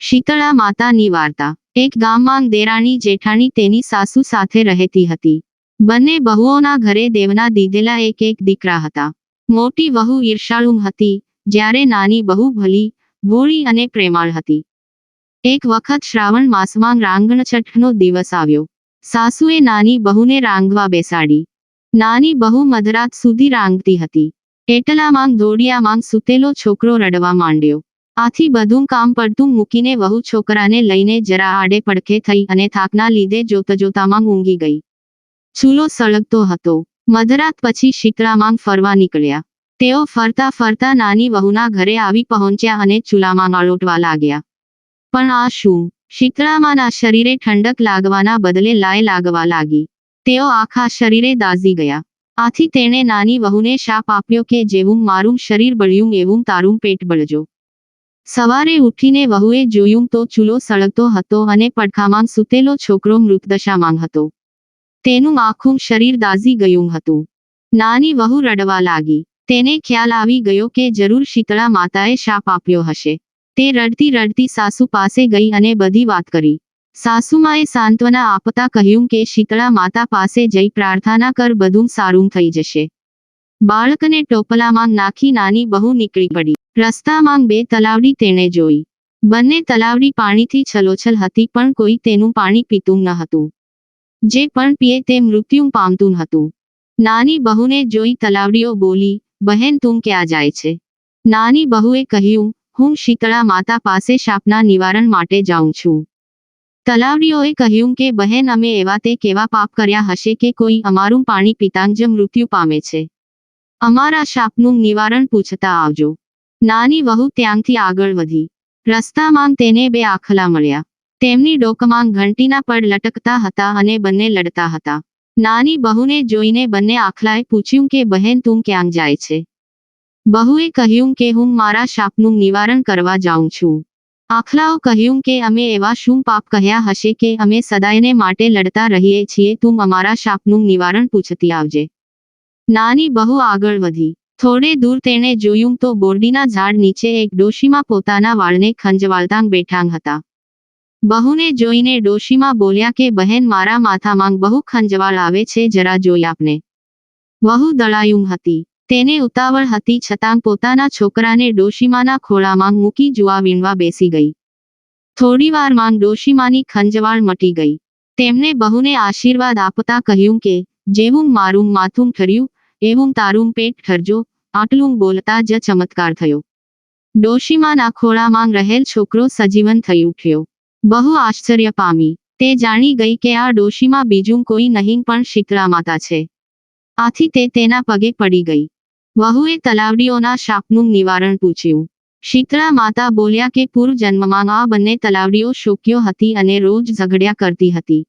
શીતળા માતાની વાર્તા. એક ગામમાં દેરાણી જેઠાણી તેની સાસુ સાથે રહેતી હતી. બંને બહુઓના ઘરે દેવના દીધેલા એક એક દીકરા હતા. મોટી વહુ ઈર્ષાળુ હતી, જ્યારે નાની બહુ ભલી, ભોળી અને પ્રેમાળ હતી. એક વખત શ્રાવણ માસમાં રાંગણછઠનો દિવસ આવ્યો. સાસુએ નાની બહુને રાંગવા બેસાડી. નાની બહુ મધરાત સુધી રાંગતી હતી. એટલામાં દોડિયામાં સૂતેલો છોકરો રડવા માંડ્યો. આથી બધું કામ પડતું મૂકીને વહુ છોકરાને લઈને જરા આડે પડખે થઈ અને થાકના લીધે જોતજોતામાં ઊંઘી ગઈ. ચૂલો સળગતો હતો. મધરાત પછી શીતળામાં ફરવા નીકળ્યા. તેઓ ફરતા ફરતા નાની વહુના ઘરે આવી પહોંચ્યા અને ચૂલામાં આળોટવા લાગ્યા. પણ આ શું? શીતળામાંના શરીરે ઠંડક લાગવાના બદલે લાય લાગવા લાગી. તેઓ આખા શરીરે દાઝી ગયા. આથી તેણે નાની વહુને શાપ આપ્યો કે જેવું મારું શરીર બળ્યું એવું તારું પેટ બળજો. સવારે ઉઠીને વહુએ જોયું તો ચૂલો સળગતો હતો અને પડખામાં સૂતેલો છોકરો મૃતદશામાં હતો. તેનું આખું શરીર દાઝી ગયું હતું. નાની વહુ રડવા લાગી. તેને ખ્યાલ આવી ગયો કે જરૂર શીતળા માતાએ શાપ આપ્યો હશે. તે રડતી રડતી સાસુ પાસે ગઈ અને બધી વાત કરી. સાસુમાએ સાંત્વના આપતા કહ્યું કે શીતળા માતા પાસે જઈ પ્રાર્થના કર, બધું સારું થઈ જશે. બાળકને ટોપલામાં નાખી નાની બહુ નીકળી પડી. રસ્તામાં બે તલાવડી તેણે જોઈ. બંને તલાવડી પાણીથી છલોછલ હતી, પણ કોઈ તેનું પાણી પીતું ન હતું. જે પણ પીએ તે મૃત્યુ પામતું હતું. નાની બહુને જોઈ તલાવડીઓ બોલી, બહેન, તું ક્યાં જાય છે? નાની બહુએ કહ્યું, હું શીતળા માતા પાસે શાપના નિવારણ માટે જાઉં છું. તલાવડીઓએ કહ્યું કે, બહેન, અમે એવા તે કેવા પાપ કર્યા હશે કે કોઈ અમારું પાણી પિતાંજ મૃત્યુ પામે છે. અમારા શાપનું નિવારણ પૂછતા આવજો. નાની વહુ ત્યાંથી આગળ વધી. રસ્તામાં તેને બે આખલા મળ્યા. તેમની ડોકમાં ઘંટીના પડ લટકતા હતા અને બંને લડતા હતા. નાની બહુને જોઈને બંને આખલાએ પૂછ્યું કે, બહેન, તું ક્યાં જાય છે? બહુએ કહ્યું કે, હું મારા શાપનું નિવારણ કરવા જાઉં છું. આખલાઓ કહ્યું કે, અમે એવા શું પાપ કહ્યા હશે કે અમે સદાયને માટે લડતા રહીએ છીએ. તું અમારા શાપનું નિવારણ પૂછતી આવજે. નાની બહુ આગળ વધી. થોડે દૂર તેણે જોયું તો બોરડીના ઝાડ નીચે એક ડોશીમાં પોતાના વાળને ખંજવાળતાં બેઠાંગ હતા. બહુને જોઈને ડોશીમાં બોલ્યા કે, બહેન, મારા માથામાં બહુ ખંજવાળ આવે છે, જરા જોઈ આપને. વહુ દળાયું હતી. તેને ઉતાવળ હતી છતાં પોતાના છોકરાને ડોશીમાના ખોળામાં મૂકી જુવા વીણવા બેસી ગઈ. થોડીવારમાં ડોશીમાની ખંજવાળ મટી ગઈ. તેમને બહુને આશીર્વાદ આપતા કહ્યું કે, જેવું મારું માથું ઠર્યું એવું તારું પેટ ઠરજો આટલું બોલતા જ ચમત્કાર થયો. ડોશીમાના ખોળામાં રહેલ છોકરો સજીવન થઈ ઉઠ્યો. બહુ આશ્ચર્ય પામી. તે જાણી ગઈ કે આ ડોશીમાં બીજું કોઈ નહીં પણ શીતળા માતા છે. આથી તે તેના પગે પડી ગઈ. વહુએ તલાવડીઓના શાપનું નિવારણ પૂછ્યું. શીતળા માતા બોલ્યા કે પૂર્વ જન્મમાં આ બંને તલાવડીઓ શોક્યો હતી અને રોજ ઝઘડ્યા કરતી હતી.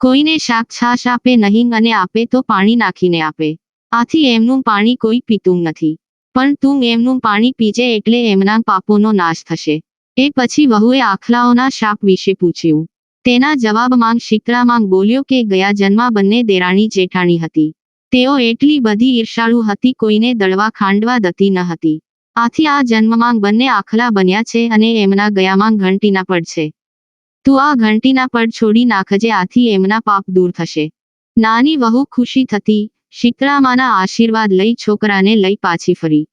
કોઈને શાક છાશ આપે નહીં અને આપે તો પાણી નાખીને આપે. આથી એમનું પાણી કોઈ પીતું નથી. પણ તું એમનું પાણી પીજે એટલે એમના પાપોનો નાશ થશે. એ પછી વહુએ આખલાઓના શાપ વિશે પૂછ્યું. તેના જવાબમાં શીતળામાં બોલ્યો કે ગયા જન્મા બંને દેરાણી જેઠાણી હતી. તેઓ એટલી બધી ઈર્ષાળુ હતી કોઈને દળવા ખાંડવા દતી ન હતી. આથી આ જન્મમાં બંને આખલા બન્યા છે અને એમના ગયામાં ઘંટીના પડ છે. તું આ ઘંટીના પડ છોડી નાખજે આથી એમના પાપ દૂર થશે. નાની વહુ ખુશી થતી શીતળામાના આશીર્વાદ લઈ છોકરાને લઈ પાછી ફરી.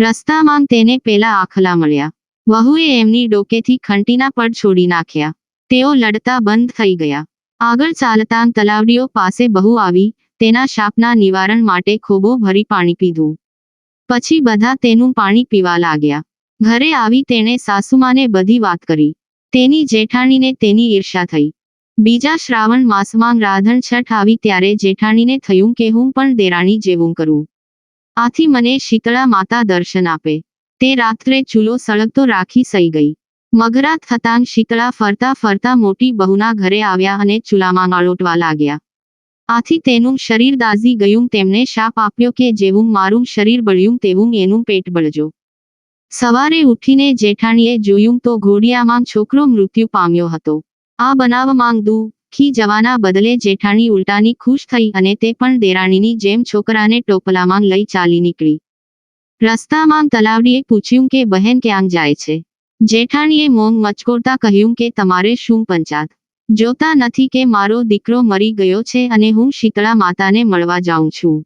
રસ્તામાં તેને પેલા આખલા મળ્યા. વહુએ એમની ડોકેથી ખંટીના પડ છોડી નાખ્યા. તેઓ લડતા બંધ થઈ ગયા. આગળ ચાલતા તલાવડીઓ પાસે બહુ આવી, તેના શાપના નિવારણ માટે ખોબો ભરી પાણી પીધું. પછી બધા તેનું પાણી પીવા લાગ્યા. ઘરે આવી તેણે સાસુમાને બધી વાત કરી. તેની જેઠાણીને તેની ઈર્ષા થઈ. બીજા શ્રાવણ માસમાં રાધણ છઠ આવી ત્યારે જેઠાણીને થયું કે હું પણ દેરાણી જેવું કરું. આથી મને શીતળા માતા દર્શન આપે. તે રાત્રે ચૂલો સળગતો રાખી સઈ ગઈ. મગરાત થતાં શીતળા ફરતા ફરતા મોટી બહુના ઘરે આવ્યા અને ચૂલામાં આળોટવા લાગ્યા. આથી તેનું શરીર દાઝી ગયું, તેમને શાપ આપ્યો કે જેવું મારું શરીર બળ્યું તેવું એનું પેટ બળજો. સવારે ઉઠીને જેઠાણીએ જોયું તો ઘોડિયામાં છોકરો મૃત્યુ પામ્યો હતો. આ બનાવમાં દુઃખી જવાના બદલે જેઠાણી ઉલટાની ખુશ થઈ અને તે પણ દેરાણીની જેમ છોકરાને ટોપલામાં લઈ ચાલી નીકળી. રસ્તામાં તલાવડીએ પૂછ્યું કે, બહેન, ક્યાં જાય છે? જેઠાણીએ મોંગ મચકોડતા કહ્યું કે, તમારે શું પંચાત? જોતા નથી કે મારો દીકરો મરી ગયો છે અને હું શીતળા માતાને મળવા જાઉં છું.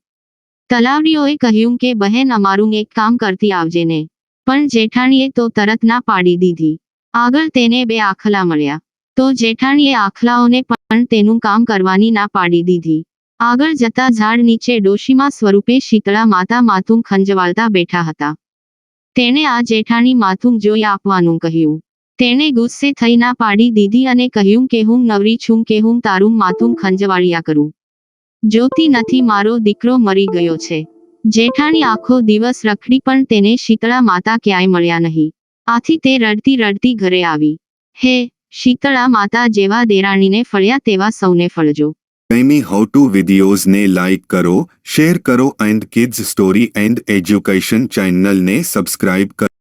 તલાવડીઓએ કહ્યું કે, બહેન, અમારું એક કામ કરતી આવજે ને. પણ જેઠાણીએ તો તરત ના પાડી દીધી. આગળ તેને બે આખલા મળ્યા. તો જેઠાણીએ આખલાઓને પણ તેનું કામ કરવાની ના પાડી દીધી. આગળ જતા ઝાડ નીચે ડોશીમાં સ્વરૂપે શીતળા માતા માથું ખંજવાળતા બેઠા હતા. તેણે આ જેઠાણી માથું જોઈ આપવાનું કહ્યું. તેણે ગુસ્સે થઈ ના પાડી દીધી અને કહ્યું કે હું નવરી છું કે હું તારું માથું ખંજવાળ્યા કરું. જોતી નથી મારો દીકરો મરી ગયો છે. જેઠાણી આખો દિવસ રખડી પણ તેને શીતળા માતા ક્યાંય મળ્યા નહીં. આથી તે રડતી રડતી ઘરે આવી. હે શીતળા માતા જેવા દેરાણીને ફળ્યા તેવા સૌને ફળજો. એમી હાઉ ટુ વિડીયોઝને લાઇક કરો શેર કરો and kids story and education ચેનલને સબસ્ક્રાઇબ કરો